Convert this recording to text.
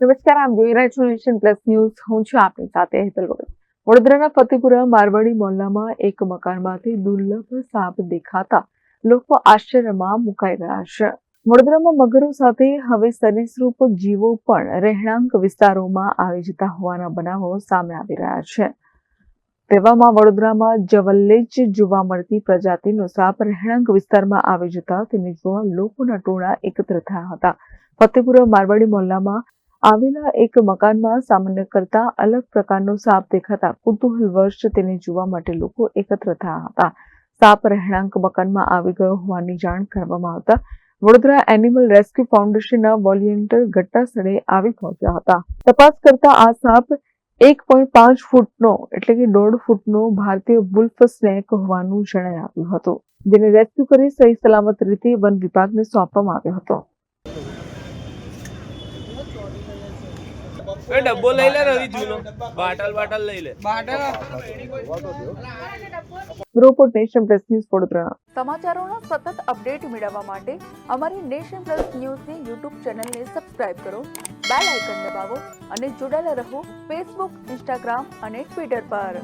નમસ્કાર આમ જોઈ રહ્યા છો નેશન પ્લસ ન્યૂઝ હું છું આપની સાથે હેતલ વગર. વડોદરાના ફતેપુરા, મારવાડી મોહલ્લામાં એક મકાનમાંથી દુર્લભ સાપ દેખાતા લોકો આશ્ચર્યમાં મુકાઈ ગયા છે. વડોદરામાં મગરો સાથે હવે સરીસૃપ જીવો પણ રહેણાંક વિસ્તારોમાં આવી જતા હોવાના બનાવો સામે આવી રહ્યા છે. તેવામાં વડોદરામાં જવલ્લેજ જોવા મળતી પ્રજાતિનો સાપ રહેણાંક વિસ્તારમાં આવી જતા તેને જોવા લોકોના ટોળા એકત્ર થયા હતા. ફતેપુરા, મારવાડી મોહલ્લામાં આવેલા એક મકાનમાં સામાન્ય કરતા અલગ પ્રકારનો સાપ દેખાતા કુતૂહલવશ તેને જોવા માટે લોકો એકત્ર થયા હતા. સાપ રહેણાંક મકાનમાં આવી ગયો હોવાની જાણ કરવામાં આવતા વડોદરા એનિમલ રેસ્ક્યુ ફાઉન્ડેશનના વોલિયન્ટર ઘટનાસ્થળે આવી પહોંચ્યા હતા. તપાસ કરતા આ સાપ એક પોઈન્ટ પાંચ ફૂટનો એટલે કે દોઢ ફૂટનો ભારતીય વુલ્ફ સ્નેક હોવાનું જણાઈ આવ્યું હતું, જેને રેસ્ક્યુ કરી સહી સલામત રીતે વન વિભાગને સોંપવામાં આવ્યો હતો. એ ડબ્બો લઈ લે રવિ જૂનો. બાટલ બાટલ લઈ લે. Report nation plus news Vadodara. સમાચારોના સતત અપડેટ મેળવવા માટે અમારી નેશન પ્લસ ન્યૂઝની યુટ્યુબ ચેનલને સબસ્ક્રાઇબ કરો બેલ આઇકન દબાવો અને જોડાયેલા રહો ફેસબુક ઇન્સ્ટાગ્રામ અને ટ્વિટર પર.